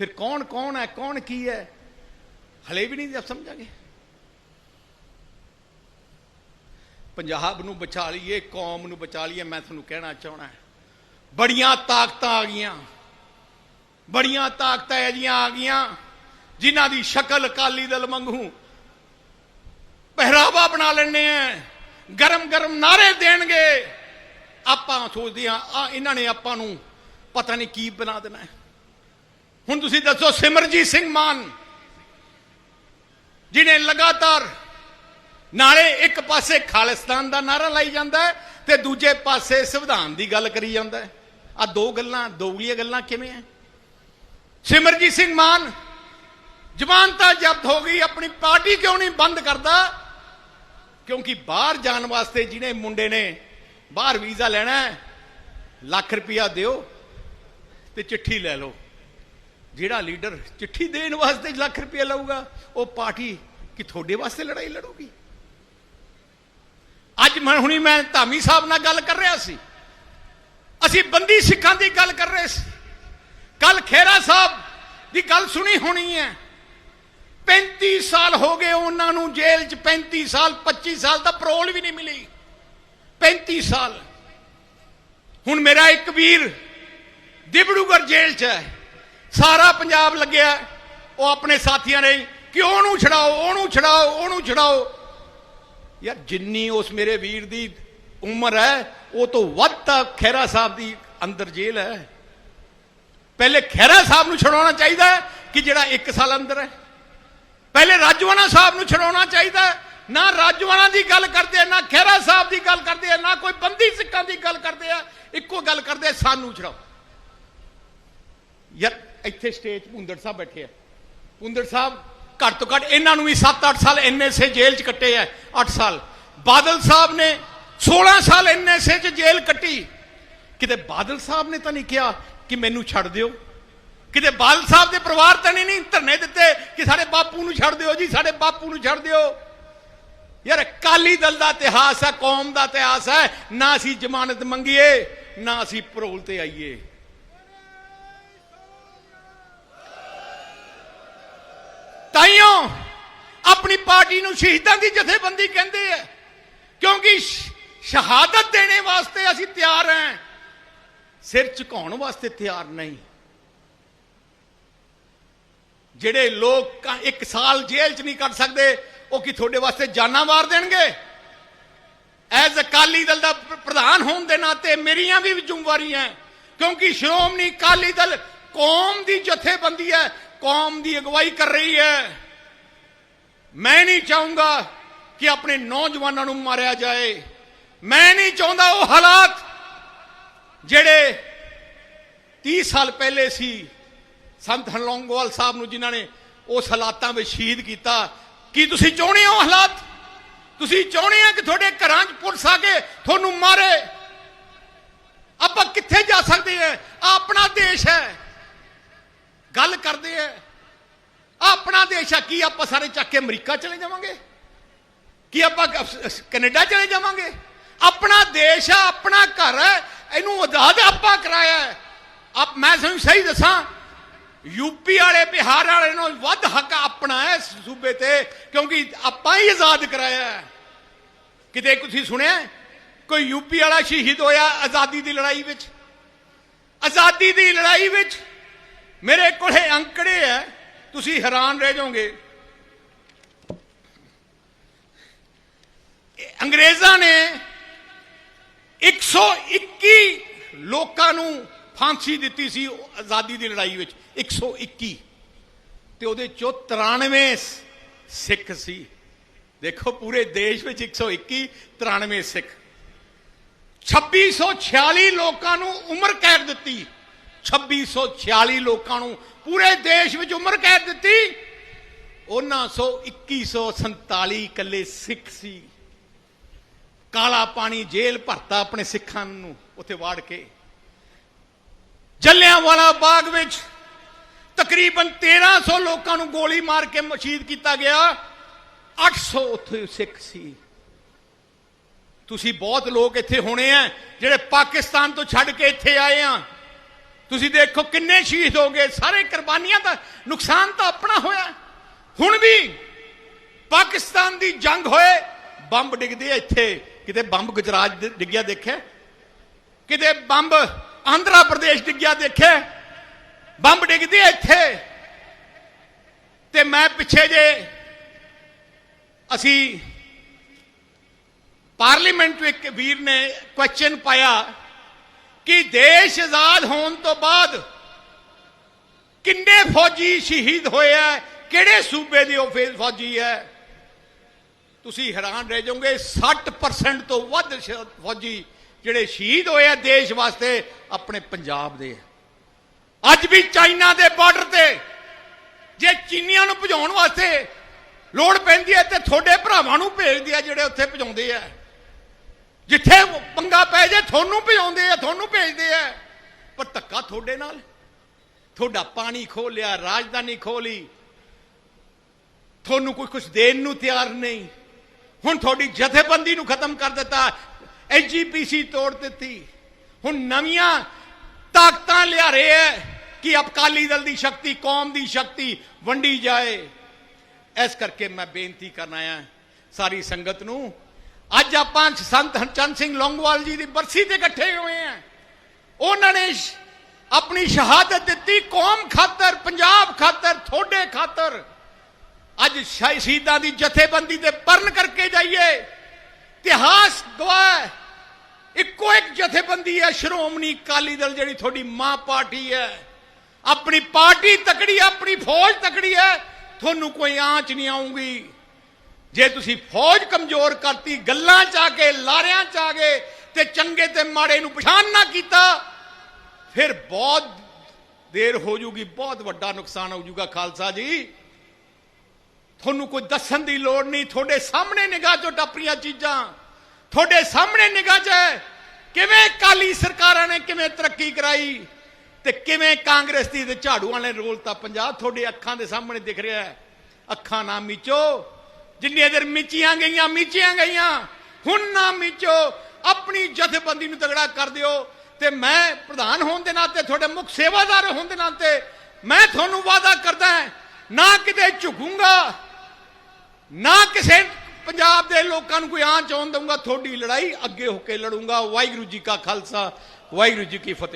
ਫਿਰ ਕੌਣ ਕੌਣ ਹੈ, ਕੌਣ ਕੀ ਹੈ? ਹਲੇ ਵੀ ਨਹੀਂ ਸਮਝਾਂਗੇ। ਪੰਜਾਬ ਨੂੰ ਬਚਾ ਲਈਏ, ਕੌਮ ਨੂੰ ਬਚਾ ਲਈਏ, ਮੈਂ ਤੁਹਾਨੂੰ ਕਹਿਣਾ ਚਾਹਣਾ ਬੜੀਆਂ ਤਾਕਤਾਂ ਆ ਗਈਆਂ। ਬੜੀਆਂ ਤਾਕਤਾਂ ਇਹਦੀਆਂ ਆ ਗਈਆਂ, ਜਿਨ੍ਹਾਂ ਦੀ ਸ਼ਕਲ ਅਕਾਲੀ ਦਲ ਵਾਂਗੂ ਪਹਿਰਾਵਾ ਬਣਾ ਲੈਣੇ ਆ ਗਰਮ ਗਰਮ ਨਾਰੇ ਦੇਣਗੇ। ਆਪਾਂ ਸੋਚਦੇ ਆ ਆ, ਇਹਨਾਂ ਨੇ ਆਪਾਂ ਨੂੰ ਪਤਾ ਨਹੀਂ ਕੀ ਬਣਾ ਦੇਣਾ ਹੈ। ਹੁਣ ਤੁਸੀਂ ਦੱਸੋ ਸਿਮਰਜੀਤ ਸਿੰਘ ਮਾਨ ਜਿਨੇ ਲਗਾਤਾਰ ਨਾਲੇ ਇੱਕ ਪਾਸੇ ਖਾਲਿਸਤਾਨ ਦਾ ਨਾਰਾ ਲਾਈ ਜਾਂਦਾ ਹੈ ਤੇ ਦੂਜੇ ਪਾਸੇ ਸੰਵਿਧਾਨ ਦੀ ਗੱਲ ਕਰੀ ਜਾਂਦਾ ਹੈ। ਆ ਦੋ ਗੱਲਾਂ ਦੋਗਲੀਆਂ ਗੱਲਾਂ ਕਿਵੇਂ ਐ ਸਿਮਰਜੀਤ ਸਿੰਘ ਮਾਨ ਜ਼ਮਾਨਤਾਂ ਜ਼ਬਤ ਹੋ ਗਈ, ਆਪਣੀ ਪਾਰਟੀ ਕਿਉਂ ਨਹੀਂ ਬੰਦ ਕਰਦਾ? ਕਿਉਂਕਿ ਬਾਹਰ ਜਾਣ ਵਾਸਤੇ ਜਿਹਨੇ ਮੁੰਡੇ ਨੇ ਬਾਹਰ ਵੀਜ਼ਾ ਲੈਣਾ ਲੱਖ ਰੁਪਇਆ ਦਿਓ ਤੇ ਚਿੱਠੀ ਲੈ ਲਓ। ਜਿਹੜਾ ਲੀਡਰ ਚਿੱਠੀ ਦੇਣ ਵਾਸਤੇ ਲੱਖ ਰੁਪਇਆ ਲਊਗਾ, ਉਹ ਪਾਰਟੀ ਕਿ ਤੁਹਾਡੇ ਵਾਸਤੇ ਲੜਾਈ ਲੜੂਗੀ? ਅੱਜ ਮੈਂ ਹੁਣੀ ਮੈਂ ਧਾਮੀ ਸਾਹਿਬ ਨਾਲ ਗੱਲ ਕਰ ਰਿਹਾ ਸੀ। ਅਸੀਂ ਬੰਦੀ ਸਿੱਖਾਂ ਦੀ ਗੱਲ ਕਰ ਰਹੇ ਸੀ। ਕੱਲ ਖੇਰਾ ਸਾਹਿਬ ਦੀ ਗੱਲ ਸੁਣੀ ਹੋਣੀ ਹੈ। 35 ਸਾਲ ਹੋ ਗਏ ਉਹਨਾਂ ਨੂੰ ਜੇਲ੍ਹ 'ਚ 35 ਸਾਲ 25 ਸਾਲ ਦਾ ਪਰੋਲ ਵੀ ਨਹੀਂ ਮਿਲੀ। 35 ਸਾਲ। ਹੁਣ ਮੇਰਾ ਇੱਕ ਵੀਰ ਦਿਬੜੂਗੜ ਜੇਲ੍ਹ 'ਚ ਹੈ। ਸਾਰਾ ਪੰਜਾਬ ਲੱਗਿਆ। ਉਹ ਆਪਣੇ ਸਾਥੀਆਂ ਨੇ ਕਿ ਉਹਨੂੰ ਛਡਾਓ ਉਹਨੂੰ ਛਡਾਓ ਉਹਨੂੰ ਛਡਾਓ? ਯਾਰ ਜਿੰਨੀ ਉਸ ਮੇਰੇ ਵੀਰ ਦੀ ਉਮਰ ਹੈ, ਉਹ ਤੋਂ ਵੱਧ ਤਾਂ ਖੈਰਾ ਸਾਹਿਬ ਦੀ ਅੰਦਰ ਜੇਲ੍ਹ ਹੈ। ਪਹਿਲੇ ਖੈਰਾ ਸਾਹਿਬ ਨੂੰ ਛਡਾਉਣਾ ਚਾਹੀਦਾ ਕਿ ਜਿਹੜਾ 1 ਸਾਲ ਅੰਦਰ ਹੈ? ਪਹਿਲੇ ਰਾਜਵਾਨਾ ਸਾਹਿਬ ਨੂੰ ਛਡਾਉਣਾ ਚਾਹੀਦਾ ਨਾ ਰਾਜਵਾਨਾ ਦੀ ਗੱਲ ਕਰਦੇ ਆ, ਨਾ ਖੈਰਾ ਸਾਹਿਬ ਦੀ ਗੱਲ ਕਰਦੇ ਆ, ਨਾ ਕੋਈ ਬੰਦੀ ਸਿੱਖਾਂ ਦੀ ਗੱਲ ਕਰਦੇ ਆ। ਇੱਕੋ ਗੱਲ ਕਰਦੇ ਸਾਨੂੰ ਛਡਾਓ। ਯਾਰ ਇੱਥੇ ਸਟੇਜ ਪੁੰਦਰ ਸਾਹਿਬ ਬੈਠੇ ਆ। ਪੁੰਦਰ ਸਾਹਿਬ ਘੱਟ ਤੋਂ ਘੱਟ ਇਹਨਾਂ ਨੂੰ ਵੀ 7-8 ਸਾਲ ਐਨਐਸਏ ਜੇਲ੍ਹ 'ਚ ਕੱਟੇ ਆ 8 ਸਾਲ। ਬਾਦਲ ਸਾਹਿਬ ਨੇ 16 ਸਾਲ ਐਨਐਸਏ 'ਚ ਜੇਲ੍ਹ ਕੱਟੀ। ਕਿਤੇ ਬਾਦਲ ਸਾਹਿਬ ਨੇ ਤਾਂ ਨਹੀਂ ਕਿਹਾ ਕਿ ਮੈਨੂੰ ਛੱਡ ਦਿਓ? ਕਿਤੇ ਬਾਦਲ ਸਾਹਿਬ ਦੇ ਪਰਿਵਾਰ ਤਾਂ ਨਹੀਂ ਨਹੀਂ ਧਰਨੇ ਦਿੱਤੇ ਕਿ ਸਾਡੇ ਬਾਪੂ ਨੂੰ ਛੱਡ ਦਿਓ ਜੀ, ਸਾਡੇ ਬਾਪੂ ਨੂੰ ਛੱਡ ਦਿਓ। ਯਾਰ, ਅਕਾਲੀ ਦਲ ਦਾ ਇਤਿਹਾਸ ਹੈ, ਕੌਮ ਦਾ ਇਤਿਹਾਸ ਹੈ। ਨਾ ਅਸੀਂ ਜ਼ਮਾਨਤ ਮੰਗੀਏ, ਨਾ ਅਸੀਂ ਪਰੋਲ ਤੇ ਆਈਏ। ਤਾਈਓ, ਆਪਣੀ ਪਾਰਟੀ ਨੂੰ ਸ਼ਹੀਦਾਂ ਦੀ ਜਥੇਬੰਦੀ ਕਹਿੰਦੇ ਆ। ਕਿਉਂਕਿ ਸ਼ਹਾਦਤ ਦੇਣੇ ਵਾਸਤੇ ਅਸੀਂ ਤਿਆਰ ਹਾਂ ਸਿਰ ਝੁਕਾਉਣ ਵਾਸਤੇ ਤਿਆਰ ਨਹੀਂ। ਜਿਹੜੇ ਲੋਕ ਇੱਕ ਸਾਲ ਜੇਲ੍ਹ 'ਚ ਨਹੀਂ ਕੱਢ ਸਕਦੇ, ਉਹ ਕੀ ਤੁਹਾਡੇ ਵਾਸਤੇ ਜਾਨਾਂ ਮਾਰ ਦੇਣਗੇ? ਐਜ਼ ਅਕਾਲੀ ਦਲ ਦਾ ਪ੍ਰਧਾਨ ਹੋਣ ਦੇ ਨਾਤੇ ਮੇਰੀਆਂ ਵੀ ਜ਼ਿੰਮੇਵਾਰੀਆਂ। ਕਿਉਂਕਿ ਸ਼੍ਰੋਮਣੀ ਅਕਾਲੀ ਦਲ ਕੌਮ ਦੀ ਜਥੇਬੰਦੀ ਹੈ ਕੌਮ ਦੀ ਅਗਵਾਈ ਕਰ ਰਹੀ ਹੈ। ਮੈਂ ਨਹੀਂ ਚਾਹੂੰਗਾ ਕਿ ਆਪਣੇ ਨੌਜਵਾਨਾਂ ਨੂੰ ਮਾਰਿਆ ਜਾਏ। ਮੈਂ ਨਹੀਂ ਚਾਹੁੰਦਾ ਉਹ ਹਾਲਾਤ ਜਿਹੜੇ 30 ਸਾਲ ਪਹਿਲੇ ਸੀ। ਸੰਤ ਹਲੌਂਗੋਵਾਲ ਸਾਹਿਬ ਨੂੰ ਜਿਨ੍ਹਾਂ ਨੇ ਉਸ ਹਾਲਾਤਾਂ ਵਿੱਚ ਸ਼ਹੀਦ ਕੀਤਾ। ਕੀ ਤੁਸੀਂ ਚਾਹੁੰਦੇ ਹੋ ਹਾਲਾਤ? ਤੁਸੀਂ ਚਾਹੁੰਦੇ ਆ ਕਿ ਤੁਹਾਡੇ ਘਰਾਂ 'ਚ ਪੁਲਿਸ ਆ ਕੇ ਤੁਹਾਨੂੰ ਮਾਰੇ? ਆਪਾਂ ਕਿੱਥੇ ਜਾ ਸਕਦੇ ਆ ਆਪਣਾ ਦੇਸ਼ ਹੈ ਗੱਲ ਕਰਦੇ ਆ ਆਹ ਆਪਣਾ ਕੀ ਆਪਾਂ ਸਾਰੇ ਚੱਕ ਕੇ ਅਮਰੀਕਾ ਚਲੇ ਜਾਵਾਂਗੇ? ਕੀ ਆਪਾਂ ਕ- ਕੈਨੇਡਾ ਚਲੇ ਜਾਵਾਂਗੇ? ਆਪਣਾ ਦੇਸ਼ ਆ ਆਪਣਾ ਘਰ ਹੈ, ਇਹਨੂੰ ਆਜ਼ਾਦ ਆਪਾਂ ਕਰਾਇਆ ਹੈ। ਆਪ, ਮੈਂ ਤੁਹਾਨੂੰ ਸਹੀ ਦੱਸਾਂ ਯੂਪੀ ਵਾਲੇ, ਬਿਹਾਰ ਵਾਲੇ ਨੂੰ ਵੱਧ ਹੱਕ ਆਪਣਾ ਹੈ ਸੂਬੇ ਤੇ, ਕਿਉਂਕਿ ਆਪਾਂ ਹੀ ਆਜ਼ਾਦ ਕਰਾਇਆ ਹੈ। ਕਿਤੇ ਤੁਸੀਂ ਸੁਣਿਆ ਕੋਈ ਯੂਪੀ ਵਾਲਾ ਸ਼ਹੀਦ ਹੋਇਆ ਆਜ਼ਾਦੀ ਦੀ ਲੜਾਈ ਵਿੱਚ? ਆਜ਼ਾਦੀ ਦੀ ਲੜਾਈ ਵਿੱਚ ਮੇਰੇ ਕੋਲੇ ਅੰਕੜੇ ਹੈ। ਤੁਸੀਂ ਹੈਰਾਨ ਰਹਿ ਜਾਓਗੇ। ਅੰਗਰੇਜ਼ਾਂ ਨੇ 121 ਲੋਕਾਂ ਨੂੰ ਫਾਂਸੀ ਦਿੱਤੀ ਸੀ ਆਜ਼ਾਦੀ ਦੀ ਲੜਾਈ ਵਿੱਚ। 121 ਤੇ ਉਹਦੇ ਚੋਂ 93 ਸਿੱਖ ਸੀ। ਦੇਖੋ ਪੂਰੇ ਦੇਸ਼ ਵਿੱਚ 121 93 ਸਿੱਖ। 2646 ਲੋਕਾਂ ਨੂੰ ਉਮਰ ਕੈਦ ਦਿੱਤੀ। 2646 ਲੋਕਾਂ ਨੂੰ ਪੂਰੇ ਦੇਸ਼ ਵਿੱਚ ਉਮਰ ਕੈਦ ਦਿੱਤੀ। ਉਹਨਾਂ ਸੋ 2147 ਇਕੱਲੇ ਸਿੱਖ ਸੀ। ਕਾਲਾ ਪਾਣੀ ਜੇਲ੍ਹ ਭਰਤਾ ਆਪਣੇ ਸਿੱਖਾਂ ਨੂੰ ਉੱਥੇ ਵਾੜ ਕੇ। ਜੱਲਿਆਂਵਾਲਾ ਬਾਗ ਵਿੱਚ ਤਕਰੀਬਨ 1300 ਲੋਕਾਂ ਨੂੰ ਗੋਲੀ ਮਾਰ ਕੇ ਮਸ਼ੀਦ ਕੀਤਾ ਗਿਆ। 800 ਉੱਥੇ ਸਿੱਖ ਸੀ। ਤੁਸੀਂ ਬਹੁਤ ਲੋਕ ਇੱਥੇ ਹੋਣੇ ਆ, ਜਿਹੜੇ ਪਾਕਿਸਤਾਨ ਤੋਂ ਛੱਡ ਕੇ ਇੱਥੇ ਆਏ ਆ। ਤੁਸੀਂ ਦੇਖੋ ਕਿੰਨੇ ਸ਼ਹੀਦ ਹੋ ਗਏ। ਸਾਰੇ ਕੁਰਬਾਨੀਆਂ ਦਾ ਨੁਕਸਾਨ ਤਾਂ ਆਪਣਾ ਹੋਇਆ। ਹੁਣ ਵੀ ਪਾਕਿਸਤਾਨ ਦੀ ਜੰਗ ਹੋਏ, ਬੰਬ ਡਿੱਗਦੇ ਆ ਇੱਥੇ। ਕਿਤੇ ਬੰਬ ਗੁਜਰਾਤ ਡਿੱਗਿਆ ਦੇਖਿਆ? ਕਿਤੇ ਬੰਬ ਆਂਧਰਾ ਪ੍ਰਦੇਸ਼ ਡਿੱਗਿਆ ਦੇਖਿਆ? ਬੰਬ ਡਿੱਗਦੇ ਆ ਇੱਥੇ। ਤੇ ਮੈਂ ਪਿੱਛੇ ਜੇ ਅਸੀਂ ਪਾਰਲੀਮੈਂਟ ਵਿੱਚ ਇੱਕ ਵੀਰ ਨੇ ਕੁਐਸਚਨ ਪਾਇਆ। ਕਿ ਦੇਸ਼ ਆਜ਼ਾਦ ਹੋਣ ਤੋਂ ਬਾਅਦ ਕਿੰਨੇ ਫੌਜੀ ਸ਼ਹੀਦ ਹੋਏ ਆ ਕਿਹੜੇ ਸੂਬੇ ਦੇ ਉਹ ਫੇ- ਫੌਜੀ ਹੈ ਤੁਸੀਂ ਹੈਰਾਨ ਰਹਿ ਜਾਓਗੇ 60% ਤੋਂ ਵੱਧ ਫੌਜੀ ਜਿਹੜੇ ਸ਼ਹੀਦ ਹੋਏ ਆ ਦੇਸ਼ ਵਾਸਤੇ ਆਪਣੇ ਪੰਜਾਬ ਦੇ ਅੱਜ ਵੀ ਚਾਈਨਾ ਦੇ ਬਾਰਡਰ ਤੇ ਜੇ ਚੀਨੀਆਂ ਨੂੰ ਭਜਾਉਣ ਵਾਸਤੇ ਲੋੜ ਪੈਂਦੀ ਹੈ ਤੇ ਤੁਹਾਡੇ ਭਰਾਵਾਂ ਨੂੰ ਭੇਜਦੇ ਆ ਜਿਹੜੇ ਉੱਥੇ ਭਜਾਉਂਦੇ ਆ ਜਿੱਥੇ ਪੰਗਾ ਪੈ ਜੇ, ਤੁਹਾਨੂੰ ਭਜਾਉਂਦੇ ਆ, ਤੁਹਾਨੂੰ ਭੇਜਦੇ ਆ। ਪਰ ਧੱਕਾ ਤੁਹਾਡੇ ਨਾਲ। ਤੁਹਾਡਾ ਪਾਣੀ ਖੋ ਲਿਆ, ਰਾਜਧਾਨੀ ਖੋ ਲਈ। ਤੁਹਾਨੂੰ ਕੋਈ ਕੁਝ ਦੇਣ ਨੂੰ ਤਿਆਰ ਨਹੀਂ। ਹੁਣ ਤੁਹਾਡੀ ਜਥੇਬੰਦੀ ਨੂੰ ਖਤਮ ਕਰ ਦਿੱਤਾ ਐਜੀਪੀਸੀ ਤੋੜ ਦਿੱਤੀ। ਹੁਣ ਨਵੀਆਂ ਤਾਕਤਾਂ ਲਿਆ ਰਹੇ ਹੈ ਕਿ ਅਕਾਲੀ ਦਲ ਦੀ ਸ਼ਕਤੀ, ਕੌਮ ਦੀ ਸ਼ਕਤੀ ਵੰਡੀ ਜਾਏ। ਇਸ ਕਰਕੇ ਮੈਂ ਬੇਨਤੀ ਕਰਨ ਆਇਆ, ਸਾਰੀ ਸੰਗਤ ਨੂੰ ਅੱਜ ਆਪਾਂ ਸੰਤ ਹਰਚੰਦ ਸਿੰਘ ਲੌਂਗੋਵਾਲ ਜੀ ਦੀ ਬਰਸੀ ਤੇ ਇਕੱਠੇ ਹੋਏ ਆ। ਉਹਨਾਂ ਨੇ ਆਪਣੀ ਸ਼ਹਾਦਤ ਦਿੱਤੀ ਕੌਮ ਖਾਤਰ ਪੰਜਾਬ ਖਾਤਰ ਤੁਹਾਡੇ ਖਾਤਰ। ਅੱਜ ਸ਼ਹੀਦਾਂ ਦੀ ਜਥੇਬੰਦੀ ਤੇ ਪਰਨ ਕਰਕੇ ਜਾਈਏ। ਇਤਿਹਾਸ ਗਵਾਹ ਇੱਕੋ ਇੱਕ ਜਥੇਬੰਦੀ ਹੈ ਸ਼੍ਰੋਮਣੀ ਅਕਾਲੀ ਦਲ ਜਿਹੜੀ ਤੁਹਾਡੀ ਮਾਂ ਪਾਰਟੀ ਹੈ। ਆਪਣੀ ਪਾਰਟੀ ਤਕੜੀ ਹੈ, ਆਪਣੀ ਫੌਜ ਤਕੜੀ ਹੈ। ਤੁਹਾਨੂੰ ਕੋਈ ਆਂਚ ਨਹੀਂ ਆਉਂਗੀ ਜੇ ਤੁਸੀਂ ਫੌਜ ਕਮਜ਼ੋਰ ਕਰਤੀ, ਗੱਲਾਂ ਚ ਆ ਕੇ ਲਾਰਿਆਂ ਚ ਆ ਗਏ, ਤੇ ਚੰਗੇ ਤੇ ਮਾੜੇ ਨੂੰ ਪਛਾਣ ਨਾ ਕੀਤਾ, ਫਿਰ ਬਹੁਤ ਦੇਰ ਹੋ ਜੂਗੀ, ਬਹੁਤ ਵੱਡਾ ਨੁਕਸਾਨ ਹੋ ਜੂਗਾ, ਖਾਲਸਾ ਜੀ। ਤੁਹਾਨੂੰ ਕੋਈ ਦੱਸਣ ਦੀ ਲੋੜ ਨਹੀਂ, ਤੁਹਾਡੇ ਸਾਹਮਣੇ ਨਿਗਾਹ ਚੋਂ ਟੱਪਰੀਆਂ ਚੀਜ਼ਾਂ। ਤੁਹਾਡੇ ਸਾਹਮਣੇ ਨਿਗਾਹ 'ਚ ਕਿਵੇਂ ਕਾਲੀ ਸਰਕਾਰਾਂ ਨੇ ਕਿਵੇਂ ਤਰੱਕੀ ਕਰਾਈ, ਤੇ ਕਿਵੇਂ ਕਾਂਗਰਸ ਦੀ ਤੇ ਝਾੜੂ ਵਾਲੇ ਨੇ ਰੋਲਤਾ ਪੰਜਾਬ ਤੁਹਾਡੇ ਅੱਖਾਂ ਦੇ ਸਾਹਮਣੇ ਦਿਖ ਰਿਹਾ ਹੈ। ਅੱਖਾਂ ਨਾ ਮੀਚੋ। ਜਿੰਨੀ ਦੇਰ ਮੀਚੀਆਂ ਗਈਆਂ ਮੀਚੀਆਂ ਗਈਆਂ। ਹੁਣ ਨਾ ਮੀਚੋ, ਆਪਣੀ ਜਥੇਬੰਦੀ ਨੂੰ ਤਗੜਾ ਕਰ ਦਿਓ। ਤੇ ਮੈਂ ਪ੍ਰਧਾਨ ਹੋਣ ਦੇ ਨਾਤੇ, ਤੁਹਾਡੇ ਮੁੱਖ ਸੇਵਾਦਾਰ ਹੋਣ ਦੇ ਨਾਤੇ, ਮੈਂ ਤੁਹਾਨੂੰ ਵਾਅਦਾ ਕਰਦਾ ਨਾ ਕਿਤੇ ਝੁਕੂੰਗਾ, ਨਾ ਕਿਸੇ ਪੰਜਾਬ ਦੇ ਲੋਕਾਂ ਨੂੰ ਕੋਈ ਆਂ ਚਾਉਣ ਦਊਂਗਾ, ਤੁਹਾਡੀ ਲੜਾਈ ਅੱਗੇ ਹੋ ਕੇ ਲੜੂੰਗਾ। ਵਾਹਿਗੁਰੂ ਜੀ ਕਾ ਖਾਲਸਾ, ਵਾਹਿਗੁਰੂ ਜੀ ਕੀ ਫਤਿਹ।